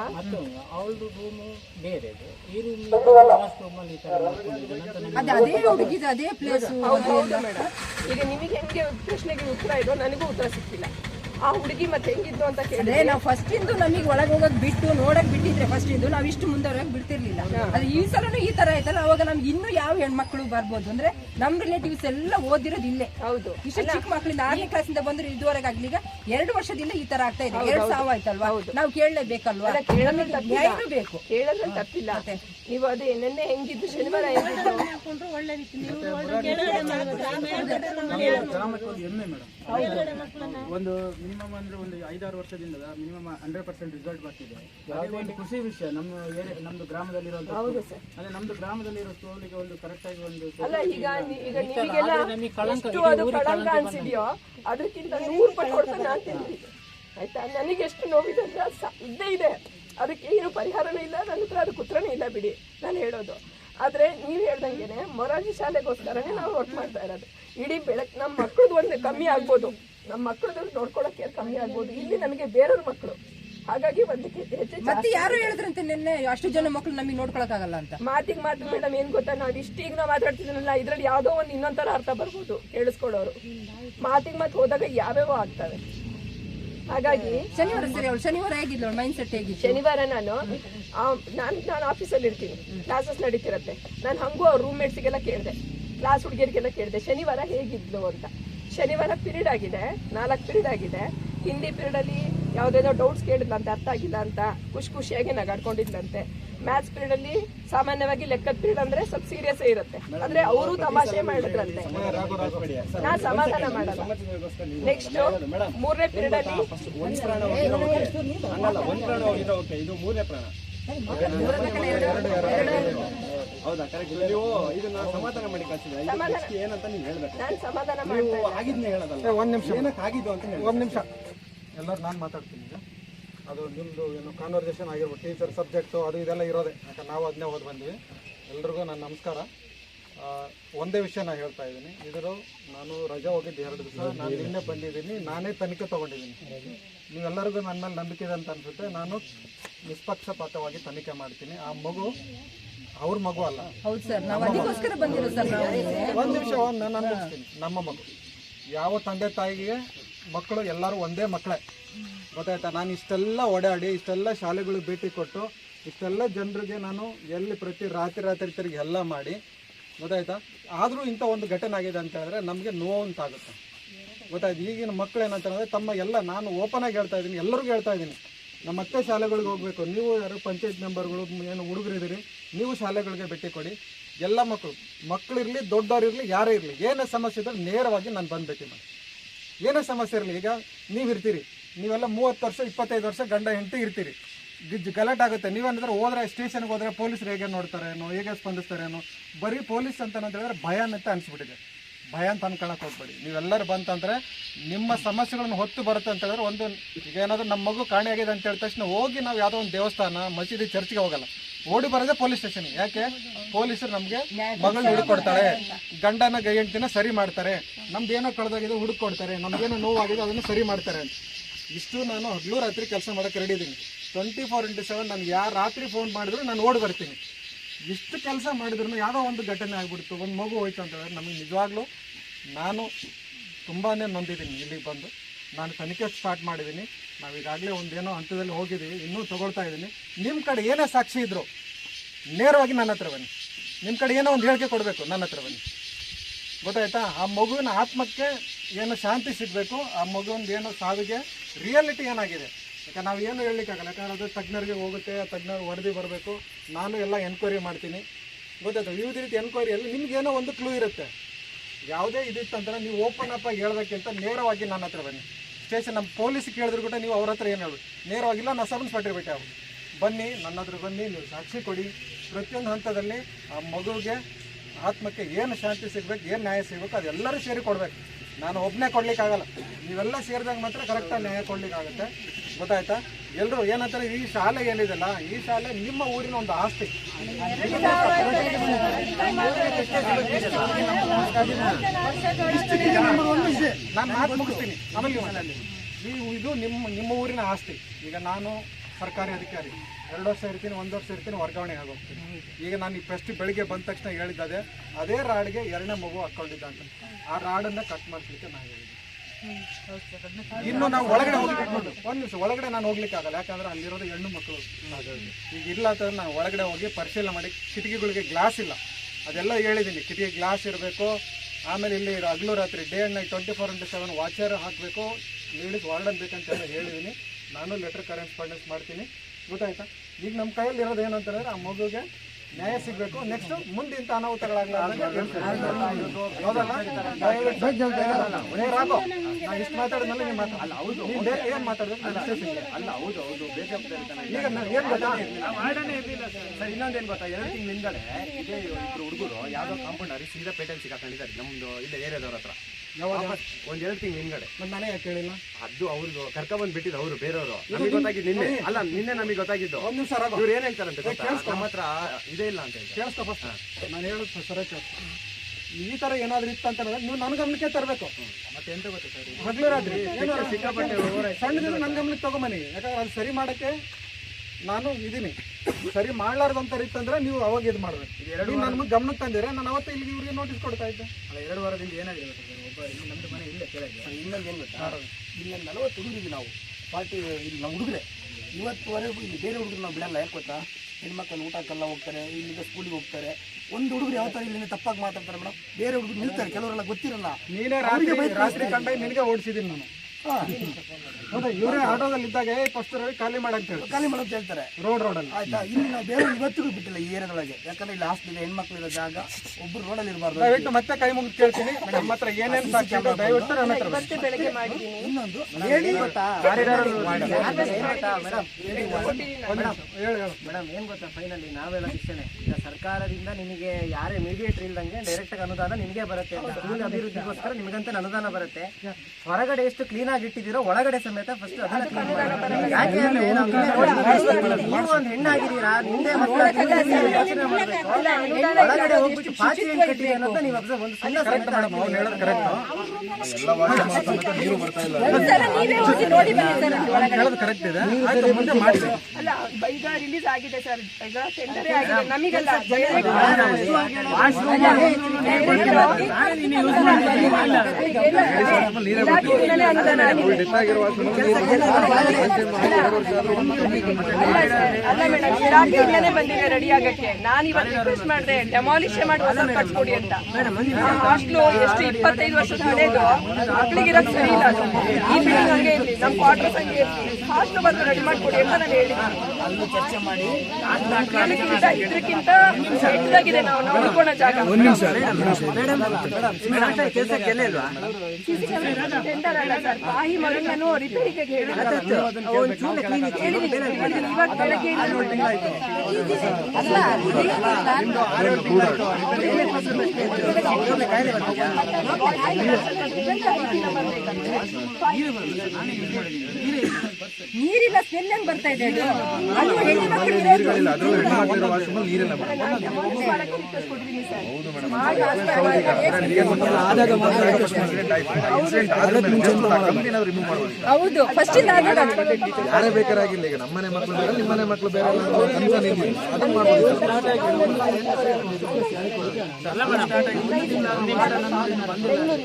ಅವಳದು ರೂಮು ಬೇರೆ ಈ ರೂಮ್ ಲಾಸ್ಟ್ ರೂಮಲ್ಲಿ ಈ ಥರ ಮಾಡ್ಕೊಂಡಿದ್ದಾನೆ ಅಂತ ಅದೇ ಅದೇ ಹುಡುಗಿದ ಅದೇ ಪ್ಲೇಸ್ ಹೌದು ಹೌದು ಮೇಡಮ್. ಈಗ ನಿಮಗೆ ಹೆಂಗೆ ಪ್ರಶ್ನೆಗೆ ಉತ್ತರ ಇದೋ ನನಗೂ ಉತ್ತರ ಸಿಕ್ಕಿಲ್ಲ ಆ ಹುಡುಗಿ ಮತ್ತೆ ಹೆಂಗಿದ್ದು ಅಂತ ಕೇಳಿದ್ರೆ ನಾವು ಫಸ್ಟ್ ಇಂದು ನಮಗೆ ಒಳಗೆ ಹೋಗಕ್ ಬಿಟ್ಟು ನೋಡಕ್ ಬಿಟ್ಟಿದ್ರೆ ಫಸ್ಟ್ ಇಂದು ನಾವು ಇಷ್ಟು ಮುಂದವರೆಗೆ ಬಿಡ್ತಿರ್ಲಿಲ್ಲ. ಅದು ಈ ಸಲನು ಈ ತರ ಆಯ್ತಲ್ಲ ಅವಾಗ ನಮ್ಗೆ ಇನ್ನೂ ಯಾವ ಹೆಣ್ಮಕ್ಳು ಬರ್ಬೋದು ಅಂದ್ರೆ ನಮ್ ರಿಲೇಟಿವ್ಸ್ ಎಲ್ಲ ಓದಿರೋದು ಇಲ್ಲೇ. ಹೌದು. ಇಷ್ಟು ಚಿಕ್ಕ ಮಕ್ಕಳಿಂದ ಆರನೇ ಕ್ಲಾಸಿಂದ ಬಂದ್ರೆ ಇದುವರೆಗೆ ಆಗ್ಲಿ ಈಗ ಎರಡು ವರ್ಷದಿಂದ ಈ ತರ ಆಗ್ತಾ ಇದೆ. ಎರಡು ಸಾವು ಆಯ್ತಲ್ವಾ? ನಾವು ಕೇಳಲೇಬೇಕಲ್ವಾ? ಬೇಕಲ್ವಾ ಕೇಳೋದು ಕೇಳಲ್ಲ ತಪ್ಪಿಲ್ಲ. ನ್ಯಾಯನೂ ಬೇಕು. ಕೇಳೋದ್ರಲ್ಲಿ ತಪ್ಪಿಲ್ಲ. ನೀವು ಅದೇ ನೆನ್ನೆ ಹೆಂಗಿದ್ದು ಶನಿವಾರ ಹೆಂಗಿದ್ದು? ಒಂದು ಮಿನಿಮಮ್ ಅಂದ್ರೆ ಒಂದು ಐದಾರು ವರ್ಷದಿಂದ ಮಿನಿಮಮ್ ಹಂಡ್ರೆಡ್ ಪರ್ಸೆಂಟ್ ರಿಸಲ್ಟ್ ಬರ್ತಿದೆ. ಅದೇ ಒಂದು ಖುಷಿ ವಿಷಯ. ನಮ್ಮ ಏರಿಯಾ ನಮ್ದು ಗ್ರಾಮದಲ್ಲಿರುವಂತ ಅಂದ್ರೆ ನಮ್ದು ಗ್ರಾಮದಲ್ಲಿರೋ ಸ್ಕೂಲಿಗೆ ಒಂದು ಕರೆಕ್ಟ್ ಆಗಿ ಒಂದು ಅಲ್ಲ ಈಗ ನಿ- ಈಗ ನಿಮಗೆಲ್ಲ ಎಷ್ಟು ಅದು ಕಳಂಕ ಅನ್ಸಿದ್ಯೋ ಅದಕ್ಕಿಂತ ನೂರು ಪಟ್ಟು ಕೊಡ್ತಾನೆ ನಾನು ತಿಂತಿದ್ದೆ ಆಯ್ತಾ? ನನಗೆ ಎಷ್ಟು ನೋವಿದೆ ಅಂದ್ರೆ ಅದು ಇದ್ದೇ ಇದೆ. ಅದಕ್ಕೆ ಏನು ಪರಿಹಾರನೇ ಇಲ್ಲ. ನನ್ನ ಹತ್ರ ಅದಕ್ಕೆ ಉತ್ತರನೇ ಇಲ್ಲ ಬಿಡಿ. ನಾನು ಹೇಳೋದು. ಆದ್ರೆ ನೀವು ಹೇಳ್ದಂಗೆನೆ ಮೊರಾರ್ಜಿ ಶಾಲೆಗೋಸ್ಕರನೇ ನಾವು ವರ್ಕ್ ಮಾಡ್ತಾ ಇರೋದು. ಇಡೀ ಬೆಳಕ್ ನಮ್ಮ ಮಕ್ಕಳದ್ದು ಒಂದು ಕಮ್ಮಿ ಆಗ್ಬೋದು. ನಮ್ಮ ಮಕ್ಕಳದ್ದು ನೋಡ್ಕೊಳಕ್ಕೆ ಕಮ್ಮಿ ಆಗ್ಬೋದು. ಇಲ್ಲಿ ನಮಗೆ ಬೇರೆಯವ್ರ ಮಕ್ಕಳು ಹಾಗಾಗಿ ಒಂದಕ್ಕೆ ಮತ್ತೆ ಯಾರು ಹೇಳಿದ್ರಂತೆ ನಿನ್ನೆ ಅಷ್ಟು ಜನ ಮಕ್ಕಳು ನಮಗೆ ನೋಡ್ಕೊಳಕ್ ಆಗಲ್ಲ ಅಂತ. ಮಾತಿಗೆ ಮಾತು ಮೇಡಮ್ ಏನ್ ಗೊತ್ತಾ? ನಾವು ಇಷ್ಟು ಈಗ ನಾವು ಮಾತಾಡ್ತಿದ್ದೀನಲ್ಲ ಇದ್ರಲ್ಲಿ ಯಾವ್ದೋ ಒಂದು ಇನ್ನೊಂದ್ ತರ ಅರ್ಥ ಬರ್ಬೋದು. ಕೇಳಿಸ್ಕೊಳ್ಳೋರು. ಮಾತಿಗೆ ಮಾತು ಹೋದಾಗ ಯಾವ್ಯಾವ ಆಗ್ತವೆ. ಹಾಗಾಗಿ ಶನಿವಾರ ಸರಿ ಅವಳು ಶನಿವಾರ ಹೇಗಿದ್ಲು? ಅವಳು ಮೈಂಡ್ ಸೆಟ್ ಹೇಗಿತ್ತು? ಶನಿವಾರ ನಾನು ನಾನ್ ನಾನು ಆಫೀಸಲ್ಲಿ ಇರ್ತೀನಿ. ಕ್ಲಾಸಸ್ ನಡೀತಿರತ್ತೆ. ನಾನು ಹಂಗೂ ಅವ್ರ ರೂಮ್ಮೇಟ್ಸಿಗೆಲ್ಲ ಕೇಳಿದೆ. ಕ್ಲಾಸ್ ಹುಡುಗಿಯರಿಗೆಲ್ಲ ಕೇಳಿದೆ ಶನಿವಾರ ಹೇಗಿದ್ಲು? ಅಂತ. ಶನಿವಾರ ಪಿರಿಯಡ್ ಆಗಿದೆ ನಾಲ್ಕು ಪಿರಿಯಡ್ ಆಗಿದೆ. ಹಿಂದಿ ಪೀರಿಯಡಲ್ಲಿ ಅಲ್ಲಿ ಯಾವ್ದೇನೋ ಡೌಟ್ಸ್ ಕೇಳಿದ್ಲಂತೆ ಅರ್ಥ ಆಗಿಲ್ಲ ಅಂತ ಖುಷಿ ಖುಷಿಯಾಗಿ ನಗಾಡ್ಕೊಂಡಿದ್ಲಂತೆ. ಮ್ಯಾಥ್ಸ್ ಪೀರಿಯಡ್ ಅಲ್ಲಿ ಸಾಮಾನ್ಯವಾಗಿ ಲೆಕ್ಕದ ಪೀರಿಯಡ್ ಅಂದ್ರೆ ಸ್ವಲ್ಪ ಸೀರಿಯಸ್ ಇರುತ್ತೆ. ಅಂದ್ರೆ ಅವರು ತಮಾಷೆ ಮಾಡಿದ್ರಂತೆ. ನಾ ಸಮಾಧಾನ ಮಾಡಲ್ಲ. ನೆಕ್ಸ್ಟ್ ಮೂರನೇ ಪೀರಿಯಡ್ ಅಲ್ಲಿ ಹೌದಾ? ಕರೆಕ್ಟ್ ನೀವು ಇದನ್ನ ಸಮಾಧಾನ ಮಾಡಿ ಕಳ್ಸಿದ್ರೆ ಏನಂತ ನೀವು ಹೇಳ್ಬೇಕು. ನಾನು ಸಮಾಧಾನ ನೀವು ಆಗಿದ್ನ ಹೇಳೋದಲ್ಲ ಒಂದು ನಿಮಿಷ. ಏನಕ್ಕೆ ಆಗಿದ್ದು ಅಂತ ಹೇಳಿ. ಒಂದ್ ನಿಮಿಷ. ಎಲ್ಲರೂ ನಾನು ಮಾತಾಡ್ತೀನಿ ಈಗ. ಅದು ನಿಮ್ಮದು ಏನು ಕಾನ್ವರ್ಸೇಷನ್ ಆಗಿರ್ಬೋದು ಟೀಚರ್ ಸಬ್ಜೆಕ್ಟು ಅದು ಇದೆಲ್ಲ ಇರೋದೆ. ಯಾಕಂದ್ರೆ ನಾವು ಅದನ್ನೇ ಓದಿ ಬಂದ್ವಿ. ಎಲ್ರಿಗೂ ನನ್ನ ನಮಸ್ಕಾರ. ಆ, ಒಂದೇ ವಿಷಯ ನಾನು ಹೇಳ್ತಾ ಇದ್ದೀನಿ. ಇದ್ರು ನಾನು ರಜೆ ಹೋಗಿದ್ದು ಎರಡು ದಿವಸ. ನಾನು ನಿನ್ನೆ ಬಂದಿದ್ದೀನಿ. ನಾನೇ ತನಿಖೆ ತೊಗೊಂಡಿದ್ದೀನಿ. ನೀವೆಲ್ಲರಿಗೂ ನನ್ನ ಮೇಲೆ ನಂಬಿಕೆ ಇದೆ ಅಂತ ಅನ್ಸುತ್ತೆ. ನಾನು ನಿಷ್ಪಕ್ಷಪಾತವಾಗಿ ತನಿಖೆ ಮಾಡ್ತೀನಿ. ಆ ಮಗು ಅವ್ರ ಮಗು ಅಲ್ಲ. ಹೌದು ಸರ್ ನಾವು ಅದಕ್ಕೋಸ್ಕರ ಬಂದಿರೋ ಸರ್ ನಾವು. ಒಂದು ನಿಮಿಷ ನಾನು ಅನ್ಬಿಡ್ತೀನಿ ನಮ್ಮ ಮಗು. ಯಾವ ತಂದೆ ತಾಯಿಗೆ ಮಕ್ಕಳು ಎಲ್ಲರೂ ಒಂದೇ ಮಕ್ಕಳೇ. ಗೊತ್ತಾಯ್ತಾ? ನಾನು ಇಷ್ಟೆಲ್ಲ ಓಡಾಡಿ ಇಷ್ಟೆಲ್ಲ ಶಾಲೆಗಳಿಗೆ ಭೇಟಿ ಕೊಟ್ಟು ಇಷ್ಟೆಲ್ಲ ಜನರಿಗೆ ನಾನು ಎಲ್ಲಿ ಪ್ರತಿ ರಾತ್ರಿ ರಾತ್ರಿ ತಿರುಗಿ ಎಲ್ಲ ಮಾಡಿ ಗೊತ್ತಾಯ್ತಾ? ಆದರೂ ಇಂಥ ಒಂದು ಘಟನೆ ಆಗಿದೆ ಅಂತ ಹೇಳಿದ್ರೆ ನಮಗೆ ನೋವು ಅಂತಾಗುತ್ತೆ. ಗೊತ್ತಾಯ್ತು? ಈಗಿನ ಮಕ್ಕಳು ಹೇಳಿದ್ರೆ ತಮ್ಮ ಎಲ್ಲ ನಾನು ಓಪನ್ ಆಗಿ ಹೇಳ್ತಾ ಇದ್ದೀನಿ ಎಲ್ಲರಿಗೂ ಹೇಳ್ತಾ ಇದ್ದೀನಿ. ನಮ್ಮ ಮತ್ತೆ ಶಾಲೆಗಳಿಗೆ ಹೋಗಬೇಕು. ನೀವು ಯಾರು ಪಂಚಾಯತ್ ಮೆಂಬರ್ಗಳು ಏನು ಹುಡುಗರಿದ್ದೀರಿ ನೀವು ಶಾಲೆಗಳಿಗೆ ಭೇಟಿ ಕೊಡಿ. ಎಲ್ಲ ಮಕ್ಕಳು ಮಕ್ಕಳಿರಲಿ ದೊಡ್ಡವರಿರಲಿ ಯಾರೇ ಇರಲಿ, ಏನೇ ಸಮಸ್ಯೆ ಇದ್ದರೆ ನೇರವಾಗಿ ನಾನು ಬಂದು ಭೇಟಿ ಮಾಡಿ ಏನೇ ಸಮಸ್ಯೆ ಇರಲಿ, ಈಗ ನೀವು ಇರ್ತೀರಿ, ನೀವೆಲ್ಲ ಮೂವತ್ತು ವರ್ಷ, ಇಪ್ಪತ್ತೈದು ವರ್ಷ ಗಂಡ, ಹೆಂಡತಿ ಇರ್ತೀರಿ. ಗಿಜ್ ಗಲಾಟೆ ಆಗುತ್ತೆ. ನೀವೇನಂದ್ರೆ ಹೋದ್ರೆ ಸ್ಟೇಷನ್ಗೆ ಹೋದ್ರೆ ಪೊಲೀಸರು ಹೇಗೆ ನೋಡ್ತಾರೇನೋ, ಹೇಗೆ ಸ್ಪಂದಿಸ್ತಾರೇನೋ, ಬರೀ ಪೊಲೀಸ್ ಅಂತ ಹೇಳಿದ್ರೆ ಭಯ ಅಂತ ಅನಿಸ್ಬಿಟ್ಟಿದೆ. ಭಯ ಅಂತ ಅನ್ಕೊಳಕ್ಕೆ ಹೋಗ್ಬೇಡಿ. ನೀವೆಲ್ಲರೂ ಬಂತಂದ್ರೆ ನಿಮ್ಮ ಸಮಸ್ಯೆಗಳನ್ನು ಹೊತ್ತು ಬರುತ್ತೆ ಅಂತ ಹೇಳಿದ್ರೆ ಒಂದು, ಈಗ ಏನಾದರೂ ನಮ್ಮ ಮಗು ಕಾಣೆಯಾಗಿದೆ ಅಂತ ಹೇಳಿದ ತಕ್ಷಣ ಹೋಗಿ ನಾವು ಯಾವುದೋ ಒಂದು ದೇವಸ್ಥಾನ, ಮಸೀದಿ, ಚರ್ಚ್ಗೆ ಹೋಗಲ್ಲ. ಓಡಿ ಬರೋದೇ ಪೊಲೀಸ್ ಸ್ಟೇಷನ್. ಯಾಕೆ? ಪೊಲೀಸರು ನಮಗೆ ಮಗಳನ್ನ ಹುಡುಕೊಡ್ತಾರೆ ಗಂಡನ ಗೈ ಹೆಂಡ್ತಿನ ಸರಿ ಮಾಡ್ತಾರೆ. ನಮ್ದು ಏನೋ ಕಳೆದಾಗಿದೆ ಹುಡುಕೊಡ್ತಾರೆ ನಮ್ದೇನೋ ನೋವಾಗಿದೆ ಅದನ್ನು ಸರಿ ಮಾಡ್ತಾರೆ ಅಂತ. ಇಷ್ಟು ನಾನು ಹಗ್ಲು ರಾತ್ರಿ ಕೆಲಸ ಮಾಡೋಕೆ ರೆಡಿ ಇದ್ದೀನಿ ಟ್ವೆಂಟಿ ಫೋರ್ ಇಂಟು ಸೆವೆನ್ ನಾನು ಯಾರು ರಾತ್ರಿ ಫೋನ್ ಮಾಡಿದ್ರು ನಾನು ಓಡಿ ಬರ್ತೀನಿ. ಇಷ್ಟು ಕೆಲಸ ಮಾಡಿದ್ರು ಯಾವುದೋ ಒಂದು ಘಟನೆ ಆಗಿಬಿಡ್ತು. ಒಂದು ಮಗು ಹೋಯ್ತು ಅಂತ ಹೇಳಿದ್ರೆ ನಮಗೆ ನಿಜವಾಗ್ಲೂ ನಾನು ತುಂಬಾ ನೊಂದಿದ್ದೀನಿ ಇಲ್ಲಿಗೆ ಬಂದು. ನಾನು ತನಿಖೆ ಸ್ಟಾರ್ಟ್ ಮಾಡಿದ್ದೀನಿ. ನಾವು ಈಗಾಗಲೇ ಒಂದೇನೋ ಹಂತದಲ್ಲಿ ಹೋಗಿದ್ದೀವಿ. ಇನ್ನೂ ತೊಗೊಳ್ತಾ ಇದ್ದೀನಿ. ನಿಮ್ಮ ಕಡೆ ಏನೇ ಸಾಕ್ಷಿ ಇದ್ರು ನೇರವಾಗಿ ನನ್ನ ಹತ್ರ ಬನ್ನಿ. ನಿಮ್ಮ ಕಡೆ ಏನೋ ಒಂದು ಹೇಳಿಕೆ ಕೊಡಬೇಕು, ನನ್ನ ಹತ್ರ ಬನ್ನಿ. ಗೊತ್ತಾಯ್ತಾ? ಆ ಮಗುವಿನ ಆತ್ಮಕ್ಕೆ ಏನೋ ಶಾಂತಿ ಸಿಗಬೇಕು, ಆ ಮಗುವಿನ ಏನೋ ಸಾವಿಗೆ ರಿಯಾಲಿಟಿ ಏನಾಗಿದೆ? ಯಾಕಂದ್ರೆ ನಾವು ಏನು ಹೇಳಲಿಕ್ಕಾಗಲ್ಲ. ಯಾಕಂದ್ರೆ ಅದು ತಜ್ಞರಿಗೆ ಹೋಗುತ್ತೆ ತಜ್ಞರು ವರದಿ ಬರಬೇಕು. ನಾನು ಎಲ್ಲ ಎನ್ಕ್ವೈರಿ ಮಾಡ್ತೀನಿ. ಗೊತ್ತಾಯ್ತಾ? ವಿವಿಧ ರೀತಿ ಎನ್ಕ್ವೈರಿಯಲ್ಲಿ ನಿಮಗೇನೋ ಒಂದು ಕ್ಲೂ ಇರುತ್ತೆ. ಯಾವುದೇ ಇದಿತ್ತಂದ್ರೆ ನೀವು ಓಪನ್ ಅಪ್ ಆಗಿ ಹೇಳೋದಕ್ಕಿಂತ ನೇರವಾಗಿ ನನ್ನ ಹತ್ರ ಬನ್ನಿ. ಸ್ಟೇಷನ್ ನಮ್ಮ ಪೊಲೀಸ್ ಕೇಳಿದ್ರು ಕೂಡ ನೀವು ಅವ್ರ ಹತ್ರ ಏನು ಹೇಳಿ? ನೇರವಾಗಿಲ್ಲ ನಾ ಸಬ್ ಇನ್ಸ್ಪೆಕ್ಟರ್ ಭೇಟಿ ಅವರು ಬನ್ನಿ, ನನ್ನ ಹತ್ರ ಬನ್ನಿ, ನೀವು ಸಾಕ್ಷಿ ಕೊಡಿ. ಪ್ರತಿಯೊಂದು ಹಂತದಲ್ಲಿ ಆ ಮಗುವಿಗೆ ಆತ್ಮಕ್ಕೆ ಏನು ಶಾಂತಿ ಸಿಗ್ಬೇಕು, ಏನು ನ್ಯಾಯ ಸಿಗಬೇಕು, ಅದೆಲ್ಲರೂ ಸೇರಿ ಕೊಡ್ಬೇಕು. ನಾನು ಒಬ್ಬನೇ ಕೊಡ್ಲಿಕ್ಕಾಗಲ್ಲ. ನೀವೆಲ್ಲ ಸೇರಿದಾಗ ಮಾತ್ರ ಕರೆಕ್ಟಾಗಿ ನ್ಯಾಯ ಕೊಡ್ಲಿಕ್ಕಾಗುತ್ತೆ. ಗೊತ್ತಾಯ್ತಾ? ಎಲ್ಲರೂ ಏನಂತಾರೆ, ಈ ಶಾಲೆ ಏನಿದೆಲ್ಲ? ಈ ಶಾಲೆ ನಿಮ್ಮ ಊರಿನ ಒಂದು ಆಸ್ತಿ. ನಾನು ಮಾತು ಮುಗಿಸ್ತೀನಿ. ಆಮೇಲೆ ನೀವು ಇದು ನಿಮ್ಮ ನಿಮ್ಮ ಊರಿನ ಆಸ್ತಿ. ಈಗ ನಾನು ಸರ್ಕಾರಿ ಅಧಿಕಾರಿ. ಎರಡು ವರ್ಷ ಇರ್ತೀನಿ ಒಂದು ವರ್ಷ ಇರ್ತೀನಿ ವರ್ಗಾವಣೆ ಆಗೋಗ್ತೀನಿ ಈಗ ನಾನು ಈ ಫಸ್ಟ್ ಬೆಳಿಗ್ಗೆ ಬಂದ ತಕ್ಷಣ ಹೇಳಿದ್ದದೆ ಅದೇ ರಾಡ್ಗೆ ಎರಡನೇ ಮಗು ಹಾಕೊಂಡಿದ್ದ ಅಂತ ಆ ರಾಡನ್ನು ಕಟ್ ಮಾಡಿಸ್ಲಿಕ್ಕೆ ನಾನು ಹೇಳಿದ್ದೆ. ಇನ್ನು ನಾವು ಒಳಗಡೆ ಹೋಗ್ಲಿಕ್ಕೆ ಒಂದು ನಿಮಿಷ ಒಳಗಡೆ ನಾನು ಹೋಗ್ಲಿಕ್ಕೆ ಆಗಲ್ಲ. ಯಾಕಂದ್ರೆ ಅಲ್ಲಿರೋದು ಹೆಣ್ಣು ಮಕ್ಕಳು. ಈಗ ಇಲ್ಲ ಅಂತಂದ್ರೆ ನಾನು ಒಳಗಡೆ ಹೋಗಿ ಪರಿಶೀಲನೆ ಮಾಡಿ ಕಿಟಕಿಗಳಿಗೆ ಗ್ಲಾಸ್ ಇಲ್ಲ. ಅದೆಲ್ಲ ಹೇಳಿದ್ದೀನಿ. ಕಿಟಕಿ ಗ್ಲಾಸ್ ಇರಬೇಕು ಆಮೇಲೆ ಇಲ್ಲಿ ಹಗಲು ರಾತ್ರಿ day and night twenty four into seven watcher ಹಾಕಬೇಕು. ಲೇಡೀಸ್ ವಾರ್ಡನ್ ಬೇಕಂತೆಲ್ಲ ಹೇಳಿದ್ದೀನಿ. ನಾನು ಲೆಟರ್ ಕರೆಸ್ಪಾಂಡೆನ್ಸ್ ಮಾಡ್ತೀನಿ. ಗೊತ್ತಾಯ್ತಾ? ಈಗ ನಮ್ಮ ಕೈಯಲ್ಲಿ ಇರೋದು ಏನು ಅಂತಂದ್ರೆ ಆ ಮಗುಗೆ ನ್ಯಾಯ ಸಿಗಬೇಕು. ನೆಕ್ಸ್ಟ್ ಮುಂದೆ ಇಂಥ ಇಷ್ಟು ಮಾತಾಡಿದ್ಮೇಲೆ ನೀವು ಮಾತಾಡ. ಅಲ್ಲ ಹೌದು ಏನು ಮಾತಾಡಬೇಕು ಅಲ್ಲ ಹೌದು ಹೌದು. ಈಗ ಏನು ಗೊತ್ತಾ? ಸರ್. ಇನ್ನೊಂದೇನು ಗೊತ್ತಾ? ಎರಡು ತಿಂಗಳ ಹಿಂದಡೆ ಇದೇ ಇಬ್ರು ಹುಡುಗರು ಯಾವ್ದೋ ಕಾಂಪೌಂಡ್ ಹರಿ ಸೀದಾ ಪೇಟೆಲ್ ಸಿಗಾಕೊಂಡಿದ್ದಾರೆ ನಮ್ದು ಇಲ್ಲೇ ಏರಿಯಾದವ್ರ ಹತ್ರ. ವಾಪಸ್ ಒಂದ್ ಹಿಂಗಡೆ ತಿಂಗಳ ಹಿಂದ್ಗಡೆ ಮತ್ತೆ ನಾನೇ ಯಾಕೆ ಹೇಳಿಲ್ಲ? ಅದು ಅವ್ರದ್ದು ಕರ್ಕೊಂಡ್ ಬಿಟ್ಟಿದ್ದು ಅವರು ಬೇರೆಯವರು. ನಮಗೆ ಗೊತ್ತಾಗಿದ್ದು ನಿನ್ನೆ. ಅಲ್ಲ ನಿನ್ನೆ ನಮಗೆ ಗೊತ್ತಾಗಿದ್ದು. ಒಂದು ಸರ ಇವ್ರು ಏನ್ ಹೇಳ್ತಾರಂತೆ? ನಮ್ಮ ಹತ್ರ ಇದೇ ಇಲ್ಲ ಅಂತ ಹೇಳ್ತಾರೆ. ಕೇಳಿಸ್ಕೊ ಫಸ್ಟ್ ನಾನು ಹೇಳೋದು ಸರ ಕೇಳಿಸ್ಕೊ. ಈ ತರ ಏನಾದ್ರು ಇತ್ತು ಅಂತ ನೀವು ನನ್ನ ಗಮನಕ್ಕೆ ತರಬೇಕು. ಮತ್ತೆ ಎಂತ ಗೊತ್ತಾ ಸರ್ ಹಗಲು ರಾತ್ರಿ. ಸಿಕ್ಕಾಪಟ್ಟೆ ಸಣ್ಣದಿಂದ ನನ್ನ ಗಮನಕ್ಕೆ ತಗೊಂಬನಿ ಯಾಕಂದ್ರೆ ಅದು ಸರಿ ಮಾಡಕ್ಕೆ ನಾನು ಇದ್ದೀನಿ ಸರಿ ಮಾಡ್ಲಾರ್ದಂತ ಇತ್ತಂದ್ರೆ ನೀವು ಅವಾಗ ಇದು ಮಾಡ್ಬೇಕು. ಎರಡು ನನ್ನ ಗಮನಕ್ಕೆ ತಂದಿರ ನಾನು ಅವತ್ತು ಇಲ್ಲಿ ಇವರಿಗೆ ನೋಟಿಸ್ ಕೊಡ್ತಾ ಇದ್ದೆ. ಅಲ್ಲ ಎರಡು ವಾರದಿಂದ ಏನಾಗಿದೆ ಸರ್? ಒಬ್ಬ ಇಲ್ಲಿ ನಮ್ದು ಮನೆ ಇಲ್ಲೇ ಕೆಳಗೆ. ಇನ್ನೊಂದು ಏನು ಗೊತ್ತಾ? ಇಲ್ಲಿ ನಲವತ್ತು ಹುಡುಗರಿಗೆ ನಾವು. ಪಾರ್ಟಿ ಇಲ್ಲಿ ನಮ್ಮ ಹುಡುಗರೆ. ಇವತ್ತುವರೆಗೂ ಇಲ್ಲಿ ಬೇರೆ ಹುಡುಗರು ನಾವು ಬಿಡಲ್ಲ ಯಾಕೆ ಗೊತ್ತಾ? ಹೆಣ್ಮಕ್ಳು ಊಟಕ್ಕೆಲ್ಲ ಹೋಗ್ತಾರೆ ಇಲ್ಲಿಂದ ಸ್ಕೂಲಿಗೆ ಹೋಗ್ತಾರೆ. ಒಂದು ಹುಡುಗರು ಯಾವ ಥರ ಇಲ್ಲಿಂದ ತಪ್ಪಾಗಿ ಮಾತಾಡ್ತಾರೆ ಮೇಡಮ್ ಬೇರೆ ಹುಡುಗರು ನಿಲ್ತಾರೆ ಕೆಲವರೆಲ್ಲ ಗೊತ್ತಿರಲ್ಲ. ನೀನೇ ರಾತ್ರಿ ರಾತ್ರಿ ಕಂಡ ನಿನಗೆ ಓಡಿಸಿದ್ದೀನಿ ನಾನು. ಇವರೇ ಆಟೋದಲ್ಲಿ ಇದ್ದಾಗ ಫಸ್ಟ್ ಖಾಲಿ ಮಾಡಂತ ಹೇಳಿ ಖಾಲಿ ಮಾಡಂತ ಹೇಳ್ತಾರೆ. ರೋಡ್ ರೋಡಲ್ಲಿ ಆಯ್ತಾ? ಇಲ್ಲಿ ನಾವು ಬೇರೆ ಇವತ್ತಿಗೂ ಬಿಟ್ಟಿಲ್ಲ ಈ ಏರಿಯಾದೊಳಗೆ. ಯಾಕಂದ್ರೆ ಇಲ್ಲಿ ಹಾಸ್ಟೆಲ್ ಹೆಣ್ಮಕ್ಳು ಇರೋ ಜಾಗ ಒಬ್ಬರು ರೋಡಲ್ಲಿ ಇರಬಾರ್ದು. ದಯವಿಟ್ಟು ಮತ್ತೆ ಕೈ ಮುಗಿದು ಕೇಳ್ತೀನಿ. ನಮ್ಮ ಹತ್ರ ಏನೇನು ಸಾಕ್ಷಿ ದಯವಿಟ್ಟು ನನ್ನ ಹತ್ರ ಬನ್ನಿ. ಬೆಳಗ್ಗೆ ಮಾಡಿದ್ದೀನಿ. ಇನ್ನೊಂದು ಹೇಳಿ ಗೊತ್ತಾ? ಮೇಡಮ್ ಏನ್ ಗೊತ್ತಾ? ಫೈನಲಿ ನಾವೆಲ್ಲ ಶಿಕ್ಷಣ. ಈಗ ಸರ್ಕಾರದಿಂದ ನಿಮಗೆ ಯಾರೇ ಮೀಡಿಯೇಟರ್ ಇಲ್ದಂಗೆ ಡೈರೆಕ್ಟ್ ಆಗಿ ಅನುದಾನ ನಿಮಗೆ ಬರುತ್ತೆ ಅಭಿವೃದ್ಧಿಗೋಸ್ಕರ ನಿಮಗಂತ ಅನುದಾನ ಬರುತ್ತೆ. ಹೊರಗಡೆ ಎಷ್ಟು ಕ್ಲೀನ್ ಇಟ್ಟಿದ್ದೀರೋ ಒಳಗಡೆ ಸಮೇತ ಫಸ್ಟ್ ಅದನ್ನ ಯಾಕೆ ಅಂದ್ರೆ ನಾವು ಒಂದು ಹೆಣ್ಣಾಗಿದ್ದೀರಾ ನಿಂದೆ. ಒಳಗಡೆ ಹೋಗ್ಬಿಟ್ಟು ಪಾಚಿ ಏನ್ ಕಟ್ಟಿದೆ ಅನ್ನೋದನ್ನ ನೀವು ಒಂದು ಸಣ್ಣ ಸಮೇತ ಈಗ ರಿಲೀಸ್ ಆಗಿದೆ ಸರ್. ಈಗ ಟೆಂಡರೇ ಆಗಿದೆ. ನಮಗೆಲ್ಲ. direct ಇಲಾಖೆಯಿಂದಲೇ ಅನುದಾನ ಆಗಿದೆ. ಅಲ್ಲ ಮೇಡಮ್ ಇಲಾಖೆಯಿಂದಲೇ ಬಂದಿದೆ ರೆಡಿ ಆಗಕ್ಕೆ ನಾನು ಇವತ್ತು ರಿಕ್ವೆಸ್ಟ್ ಮಾಡಿದೆ ಡೆಮಾಲಿಷ್ ಮಾಡಿ ಹೊಸ ಕಟ್ಕೊಡಿ ಅಂತ. ಹಾಸ್ಟ್ಲು ಎಷ್ಟು ಇಪ್ಪತ್ತೈದು ವರ್ಷದ ಹಳೇದು ಮಕ್ಳಿಗೆ ಇರಕ್ ಸರಿ ಇಲ್ಲ. ಅದು ಈ ಬಿಲ್ಡಿಂಗ್ ಹಂಗೆ ಇರ್ಲಿ ನಮ್ಮ ಕ್ವಾರ್ಟರ್ಸ್ ಹಂಗೆ ಇರ್ಲಿ. ಹಾಸ್ಟ್ಲು ಬಂದು ರೆಡಿ ಮಾಡ್ಕೊಡಿ ಅಂತ ನಾನು ಹೇಳಿದ್ದೀನಿ. ಅಲ್ಲೂ ಚರ್ಚೆ ಮಾಡಿ. ಇದಕ್ಕಿಂತ ಕೆಟ್ಟದಾಗಿದೆ ನಾವು ಜಾಗ. ಟೆಂಡರ್ ಅಲ್ಲ ಸರ್ ಬಾಯಿ ರಿಪೇರಿಗೆ ಬೆಳಗ್ಗೆ ನೀರಿಲ್ಲ ಸ್ಮೆಲ್ ಹೆಂಗ್ ಬರ್ತಾ ಇದೆ ಅದು? ಹೆಣ್ಣು ಮಕ್ಕಳು ಇರೋದು ಹೌದು ಫಸ್ಟ್. ಯಾರೇ ಬೇಕಾರಾಗಿಲ್ಲ ಈಗ ನಮ್ಮನೆ ಮಕ್ಕಳು ಬೇರೆ ನಿಮ್ಮನೆ ಮಕ್ಕಳು ಬೇರೆ ಅದನ್ನ ಮಾಡ್ಬೋದು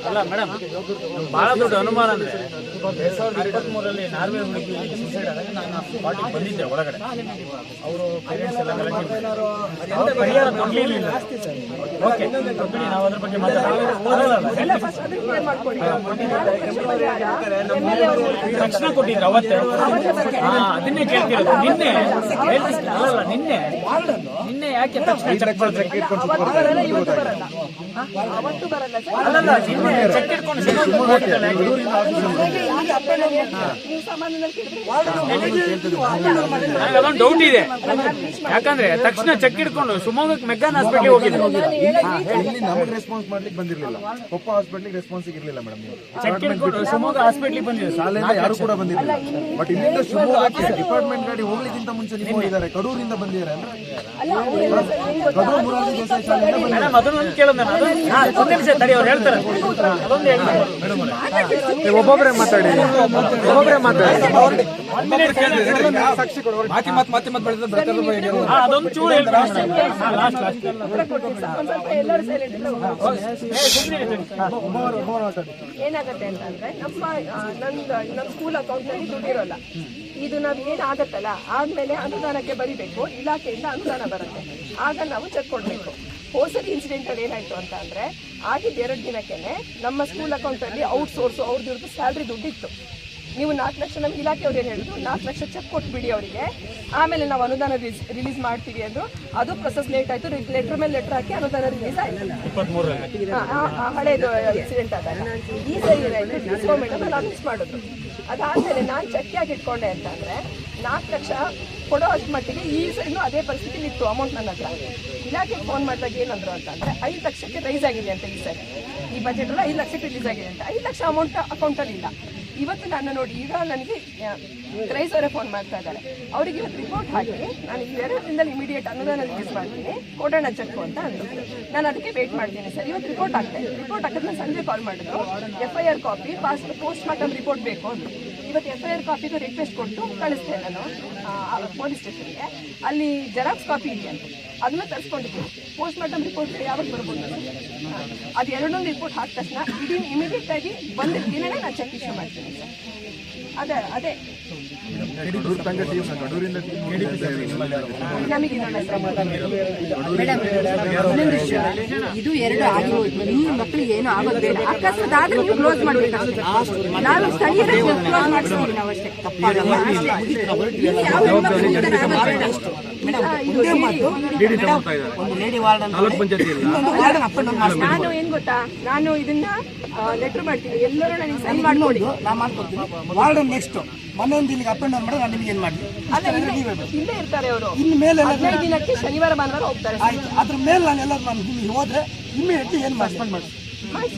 ಅಲ್ಲ ಮೇಡಮ್ ಬಹಳ ದೊಡ್ಡ ಅನುಮಾನ ಅಂದ್ರೆ ಎರಡ್ ಸಾವಿರದ ನಾರ್ವೆ ಹುಡುಗಿ ಸುಸೈಡ್ ಆದಾಗ ನಾನು ಪಾರ್ಟಿಗೆ ಬಂದಿದ್ದೆ ಒಳಗಡೆ. ಅವರು ಪೇರೆಂಟ್ಸ್ ಎಲ್ಲ ಪರಿಹಾರ ಕೊಡ್ಲಿಲ್ಲ ಓಕೆ ಬಿಡಿ ನಾವು ಅದ್ರ ಬಗ್ಗೆ ಮಾತಾಡೋಣ. ತಕ್ಷಣ ಕೊಟ್ಟಿದ್ರು ಅವತ್ತೆ. ಹಾ ಅದನ್ನೇ ಕೇಳ್ತಿರೋದು. ನಿನ್ನೆ ಅಲ್ಲ ನಿನ್ನೆ. ನಿನ್ನೆ ಯಾಕೆ ತಕ್ಷಣ ಚೆಕ್ ಮಾಡ್ಬೇಕು ಅವತ್ತು ಬರಲ್ಲ ಅದೊಂದು ಡೌಟ್ ಇದೆ. ಯಾಕಂದ್ರೆ ತಕ್ಷಣ ಚೆಕ್ ಇಟ್ಕೊಂಡು ಶಿವಮೊಗ್ಗಕ್ಕೆ ಮೆಗ್ಗಾನ್ ಹಾಸ್ಪಿಟ್ಲಿಗೆ ಹೋಗಿದ್ರು ಇಲ್ಲಿ ನಮಗೆ ರೆಸ್ಪಾನ್ಸ್ ಮಾಡ್ಲಿಕ್ಕೆ ಬಂದಿರಲಿಲ್ಲ. ಕೊಪ್ಪ ಹಾಸ್ಪಿಟ್ಲಿಗೆ ರೆಸ್ಪಾನ್ಸ್ ಇರಲಿಲ್ಲ ಮೇಡಮ್ ಚೆಕ್ ಇಟ್ಕೊಂಡು ಶಿವಮೊಗ್ಗ ಹಾಸ್ಪಿಟ್ಲಿಗೆ ಬಂದಿದೆ ಶಾಲೆಯಿಂದ ಯಾರು ಕೂಡ ಬಂದಿರಲಿಲ್ಲ. ಬಟ್ ಇಲ್ಲಿಂದ ಶಿವಮೊಗ್ಗಕ್ಕೆ ಡಿಪಾರ್ಟ್ಮೆಂಟ್ ಗಾಡಿ ಹೋಗ್ಲಿಕ್ಕಿಂತ ಮುಂಚೆ ನೀವು ಹೋಗಿದ್ದಾರೆ. ಕಡೂರಿಂದ ಬಂದಿದ್ದಾರೆ ಅಂದ್ರೆ ಕಡೂರು ಮುರಾರ್ಜಿ ದೇಸಾಯಿ ಶಾಲೆಯಿಂದ ಬಂದಿದ್ದಾರೆ. ಅದನ್ನೊಂದು ಹಾ, ಒಂದ್ ನಿಮಿಷ ತಡಿ ಅವ್ರು ಹೇಳ್ತಾರೆ. ಅದೊಂದು ಹೇಳ್ತಾರೆ. ಒಬ್ಬೊಬ್ಬರೇ ಮಾತಾಡಿ. ಒಬ್ಬೊಬ್ಬರೇ ಮಾತಾಡಿ. ಮತ್ತೆ ಮತ್ತೆ ಮತ್ತೆ ಅದೊಂದು ಚೂರು ಏನಾಗತ್ತೆ ಅಂತಂದ್ರೆ ನಮ್ಮ ನಂದ ನಮ್ಮ ಸ್ಕೂಲ್ ಅಕೌಂಟ್ನಲ್ಲಿ ದುಡ್ಡಿರೋಲ್ಲ ಇದು ನಾವ್ ಏನ್ ಆಗತ್ತಲ್ಲ ಆದ್ಮೇಲೆ ಅನುದಾನಕ್ಕೆ ಬರಿಬೇಕು ಇಲಾಖೆಯಿಂದ ಅನುದಾನ ಬರುತ್ತೆ. ಆಗ ನಾವು ಚೆಕ್ ಕೊಡ್ಬೇಕು. ಹೋಸರಿ ಇನ್ಸಿಡೆಂಟ್ ಅಲ್ಲಿ ಏನಾಯ್ತು ಅಂತ ಅಂದ್ರೆ ಆಗಿದ್ದ ಎರಡು ದಿನಕ್ಕೇನೆ ನಮ್ಮ ಸ್ಕೂಲ್ ಅಕೌಂಟ್ ಅಲ್ಲಿ ಔಟ್ ಸೋರ್ಸ್ ಅವ್ರದ್ದು ಸ್ಯಾಲ್ರಿ ದುಡ್ಡಿತ್ತು. ನೀವು ನಾಲ್ಕು ಲಕ್ಷ ನಮ್ಮ ಇಲಾಖೆಯವ್ರು ಏನು ಹೇಳಿದ್ರು ನಾಲ್ಕು ಲಕ್ಷ ಚೆಕ್ ಕೊಟ್ಬಿಡಿ ಅವರಿಗೆ. ಆಮೇಲೆ ನಾವು ಅನುದಾನ ರಿಲೀಸ್ ಮಾಡ್ತೀವಿ ಅಂದ್ರು. ಅದು ಪ್ರೊಸೆಸ್ ಲೇಟ್ ಆಯ್ತು ಲೆಟರ್ ಮೇಲೆ ಲೆಟರ್ ಹಾಕಿ ಅನುದಾನ ರಿಲೀಸ್ ಆಯ್ತು. ಹಳೇದು ಇನ್ಸಿಡೆಂಟ್ ಆದಾಗ ಈ ಸರಿ ಏನಾಯ್ತು ಡಿಸ್ಕೋ ಮೇಡಮ್ ಮಿಸ್ ಮಾಡಿದ್ರು. ಅದಾದ್ಮೇಲೆ ನಾನು ಚೆಕ್ ಯಾಕೆ ಇಟ್ಕೊಂಡೆ ಅಂತಂದ್ರೆ ನಾಲ್ಕು ಲಕ್ಷ ಕೊಡೋ ಅಷ್ಟು ಮಟ್ಟಿಗೆ ಈ ಸೈಡ್ನು ಅದೇ ಪರಿಸ್ಥಿತಿ ಇತ್ತು ಅಮೌಂಟ್ ನನ್ನ ಹತ್ರ. ಇಲಾಖೆಗೆ ಫೋನ್ ಮಾಡಿದಾಗ ಏನಂದ್ರು ಅಂತಂದ್ರೆ ಐದು ಲಕ್ಷಕ್ಕೆ ರೈಸ್ ಆಗಿದೆ ಅಂತ ಈ ಸರಿ ಈ ಬಜೆಟಲ್ಲಿ ಐದು ಲಕ್ಷಕ್ಕೆ ರಿಲೀಸ್ ಆಗಿದೆ ಅಂತ. ಐದು ಲಕ್ಷ ಅಮೌಂಟ್ ಅಕೌಂಟಲ್ಲಿ ಇಲ್ಲ. ಇವತ್ತು ನಾನು ನೋಡಿ ಈಗ ನನಗೆ ಕ್ರೈಸ್ ಅವರೇ ಫೋನ್ ಮಾಡ್ತಾ ಇದ್ದಾರೆ. ಅವರಿಗೆ ಇವತ್ತು ರಿಪೋರ್ಟ್ ಹಾಕಿ ನಾನು ಈ ಎರಡು ದಿನದಲ್ಲಿ ಇಮಿಡಿಯೇಟ್ ಅನುದಾನ ರಿಲೀಸ್ ಮಾಡ್ತೀನಿ. ಕೊಡೋಣ ಚೆಕ್ಕು ಅಂತ ಅಂದರು. ನಾನು ಅದಕ್ಕೆ ವೇಟ್ ಮಾಡ್ತೀನಿ ಸರ್. ಇವತ್ತು ರಿಪೋರ್ಟ್ ಹಾಕ್ತೇನೆ ರಿಪೋರ್ಟ್ ಹಾಕಿದ್ರೆ ಸಂಜೆ ಕಾಲ್ ಮಾಡಿದ್ರು. F I R copy pass post mortem report ಬೇಕು ಅಂದ್ರು ಇವತ್ತು ಎಫ್ ಐ ಆರ್ ಕಾಪಿದು ರಿಕ್ವೆಸ್ಟ್ ಕೊಟ್ಟು ಕಳಿಸ್ತೇನೆ ನಾನು ಪೊಲೀಸ್ ಸ್ಟೇಷನ್ಗೆ ಅಲ್ಲಿ ಜೆರಾಕ್ಸ್ ಕಾಪಿ ಅಂತ. ಅದನ್ನ ತರಿಸ್ಕೊಂಡಿದ್ದೀನಿ ಪೋಸ್ಟ್ ಮಾರ್ಟಮ್ ರಿಪೋರ್ಟ್ ಯಾವಾಗ ಬರ್ಬೋದು? ಅದು ಎರಡೊಂದು ರಿಪೋರ್ಟ್ ಹಾಕಿದ ತಕ್ಷಣ ಇಡೀ ಇಮಿಡಿಯೇಟ್ ಆಗಿ ಬಂದ ದಿನನೇ ನಾನು ಚೆಕ್ ಇಶ್ಯೂ ಮಾಡ್ತೀನಿ ಸರ್. ಅದೇ ಅದೇ. ಕಡೂರು ಟೀಮ್ ಕಡೂರಿಂದ ಇದು ಎರಡು ಆಗಿರೋದು. ಇನ್ನು ಮಕ್ಕಳಿಗೆ ಏನು ಆಗೋದೇ ಅಕಸ್ಮಾತ್ ಆದ್ರೆ ನೀವು ಕ್ಲೋಸ್ ಮಾಡ್ಬೇಕಷ್ಟೇ ನಾವು ಸ್ಥಳೀಯರ ಕ್ಲೋಸ್ ಮಾಡಿಸ್ತೀವಿ ನಾವು ಅಷ್ಟೇ ಯಾವ ನಾನು ಏನ್ ಗೊತ್ತಾ? ನಾನು ಇದನ್ನ ಲೆಟರ್ ಮಾಡ್ತೀನಿ. ಎಲ್ಲರೂ ನನಗೆ ಸೈನ್ ಮಾಡ್ಕೊಡಿ ನಾ ಮಾಡ್ಕೊಡ್ತೀನಿ. ವಾರ್ಡ್ ನೆಕ್ಸ್ಟ್ ಮನೆಯಿಂದ ಇಲ್ಲಿಗೆ ಅಪ್ ಅಂಡ್ ಡೌನ್ ಮಾಡಿದ್ರೆ ನಾನು ನಿಮಗೆ ಏನು ಮಾಡಿ ಅಲ್ಲ ಇಲ್ಲೇ ಇಲ್ಲೇ ಇರ್ತಾರೆ ಅವರು. ಇನ್ನು ಮೇಲೆ ಎಲ್ಲ ಹದಿನೈದು ದಿನಕ್ಕೆ ಶನಿವಾರ ಭಾನುವಾರ ಹೋಗ್ತಾರೆ. ಆಯ್ತು ಅದ್ರ ಮೇಲೆ ನಾನು ಎಲ್ಲ ನಾನು ಹೋದ್ರೆ ಇಮ್ಮಿಡಿಯೇಟ್ಲಿ ಏನು ಸಸ್ಪೆಂಡ್ ಮಾಡಿ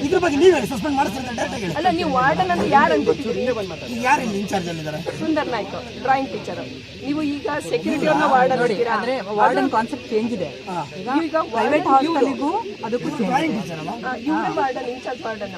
ಇದ್ರ ಬಗ್ಗೆ ನೀವು ಸಸ್ಪೆಂಡ್ ಮಾಡಿಸ್ತಾರೆ ಡೈರೆಕ್ಟ್ ಹೇಳಿ. ಅಲ್ಲ ನೀವು ವಾರ್ಡನ್ ಅಂತ ಯಾರು ಅಂತ ಈಗ ಯಾರು ಇಲ್ಲಿ incharge ಅಲ್ಲಿದ್ದಾರೆ? Sundar Naik drawing teacher. ನೀವು ಈಗ ಸೆಕ್ಯೂರಿಟಿ ಅವ್ರನ್ನ ವಾರ್ಡನ್ ಅಂತೀರಾ? ಅಂದ್ರೆ ವಾರ್ಡನ್ ಕಾನ್ಸೆಪ್ಟ್ ಚೇಂಜ್ ಇದೆ. ಈಗ ಪ್ರೈವೇಟ್ ಹಾಸ್ಪಿಟಲ್ಗೂ ಅದಕ್ಕೂ ಡ್ರಾಯಿಂಗ್ ಟೀಚರ್ ಅಲ್ಲ ಇವರೇ ವಾರ್ಡನ್ ಇನ್ಚಾರ್ಜ್ ವಾರ್ಡನ್